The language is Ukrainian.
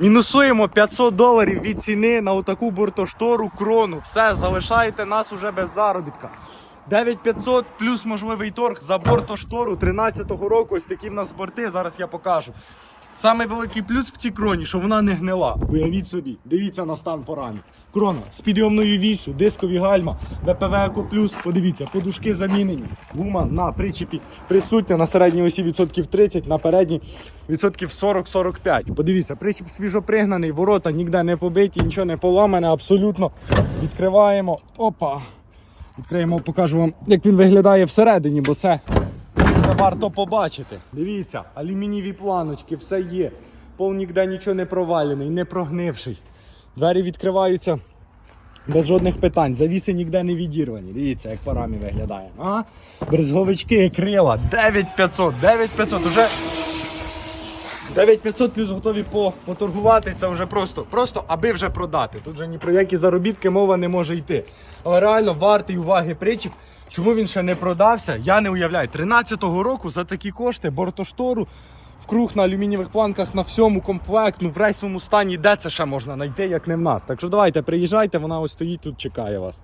Мінусуємо 500 доларів від ціни на отаку бортоштору крону. Все, залишаєте нас уже без заробітка. 9500 плюс можливий торг за бортоштору 13-го року. Ось такі в нас борти. Зараз я покажу. Саме великий плюс в цій кроні, що вона не гнила. Уявіть собі, дивіться на стан по рамі. Крона з підйомною вісю, дискові гальма, ВПВ Еко Плюс. Подивіться, подушки замінені. Гума на причепі присутня на середній осі відсотків 30, на передній відсотків 40-45. Подивіться, причеп свіжопригнаний, ворота ніде не побиті, нічого не поламане, абсолютно. Відкриваємо. Опа. Відкриємо, покажу вам, як він виглядає всередині, бо це, це варто побачити. Дивіться, алюмінієві планочки, все є. Пол ніде нічого не провалений, не прогнивший. Двері відкриваються без жодних питань. Завіси ніде не відірвані. Дивіться, як по рамі виглядає. А? Брезговички, крила, 9500, 9500, уже 9500 плюс готові по, поторгуватися вже просто, просто аби вже продати. Тут вже ні про які заробітки мова не може йти. Але реально вартий уваги причіп. Чому він ще не продався, я не уявляю. 13-го року за такі кошти бортоштору в круг на алюмінієвих планках на всьому комплектну, в рейсовому стані, де це ще можна знайти, як не в нас. Так що давайте, приїжджайте, вона ось стоїть тут, чекає вас.